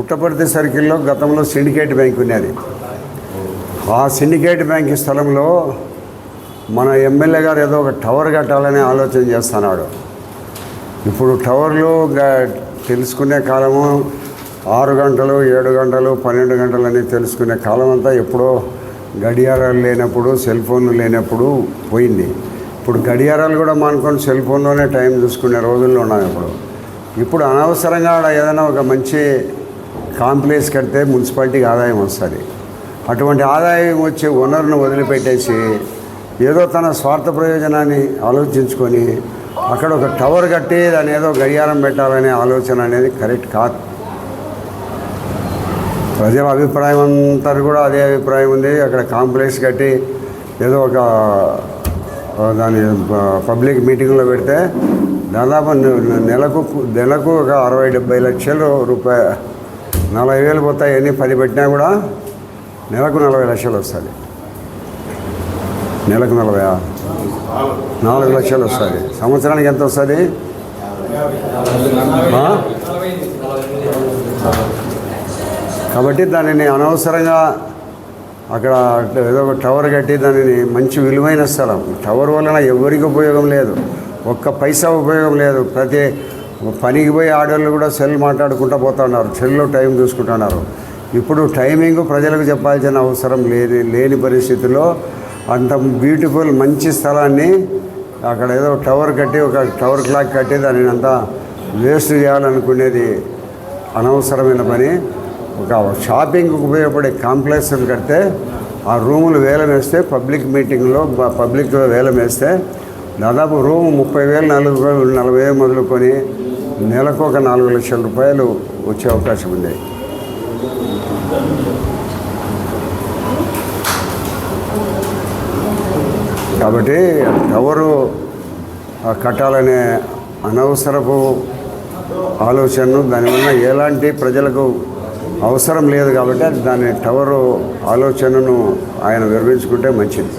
పుట్టపర్తి సర్కిల్లో గతంలో syndicate bank ఉన్నది. ఆ సిండికేట్ బ్యాంక్ స్థలంలో మన ఎమ్మెల్యే గారు ఏదో ఒక టవర్ కట్టాలని ఆలోచన చేస్తున్నాడు. ఇప్పుడు టవర్లు తెలుసుకునే కాలము ఆరు గంటలు ఏడు గంటలు పన్నెండు గంటలు అని తెలుసుకునే కాలం అంతా ఎప్పుడో గడియారాలు లేనప్పుడు సెల్ ఫోన్లు లేనప్పుడు పోయింది. ఇప్పుడు గడియారాలు కూడా మానుకొని సెల్ ఫోన్లోనే టైం చూసుకునే రోజుల్లో ఉన్నాం ఇప్పుడు. ఇప్పుడు అనవసరంగా ఆడ ఏదైనా ఒక మంచి కాంప్లెక్స్ కడితే మున్సిపాలిటీకి ఆదాయం వస్తుంది. అటువంటి ఆదాయం వచ్చే వనరును వదిలిపెట్టేసి ఏదో తన స్వార్థ ప్రయోజనాన్ని ఆలోచించుకొని అక్కడ ఒక టవర్ కట్టి దాని ఏదో గడియారం పెట్టాలనే ఆలోచన అనేది కరెక్ట్ కాదు. ప్రజల అభిప్రాయం అంతా కూడా అదే అభిప్రాయం ఉంది. అక్కడ కాంప్లెక్స్ కట్టి ఏదో ఒక దాని పబ్లిక్ మీటింగ్లో పెడితే దాదాపు నెలకు నెలకు ఒక అరవై డెబ్బై లక్షలు రూపాయ నలభై వేలు పోతాయి ఎన్ని పది పెట్టినా కూడా నెలకు నలభై లక్షలు వస్తుంది. నెలకు నలభై నాలుగు లక్షలు వస్తుంది. సంవత్సరానికి ఎంత వస్తుంది? కాబట్టి దానిని అనవసరంగా అక్కడ ఏదో ఒక టవర్ కట్టి దానిని మంచి విలువైన స్థలం. టవర్ వలన ఎవరికి ఉపయోగం లేదు. ఒక్క పైసా ఉపయోగం లేదు. ప్రతి పనికి పోయి ఆడవాళ్ళు కూడా సెల్ మాట్లాడుకుంటూ పోతున్నారు సెల్లో టైం చూసుకుంటున్నారు. ఇప్పుడు టైమింగ్ ప్రజలకు చెప్పాల్సిన అవసరం లేని లేని పరిస్థితిలో అంత బ్యూటిఫుల్ మంచి స్థలాన్ని అక్కడ ఏదో టవర్ కట్టి ఒక టవర్ క్లాక్ కట్టి దానిని అంతా వేస్ట్ చేయాలనుకునేది అనవసరమైన పని. ఒక షాపింగ్కి ఉపయోగపడే కాంప్లెక్స్లు కడితే ఆ రూములు వేలం వేస్తే పబ్లిక్ మీటింగ్లో పబ్లిక్లో వేలం వేస్తే దాదాపు రూమ్ ముప్పై వేలు నలభై వేలు నలభై వేలు మొదలుకొని నెలకు ఒక నాలుగు లక్షల రూపాయలు వచ్చే అవకాశం ఉంది. కాబట్టి టవరు కట్టాలనే అనవసరపు ఆలోచనను దానివల్ల ఎలాంటి ప్రజలకు అవసరం లేదు కాబట్టి దాని టవరు ఆలోచనను ఆయన వివరించుకుంటే మంచిది.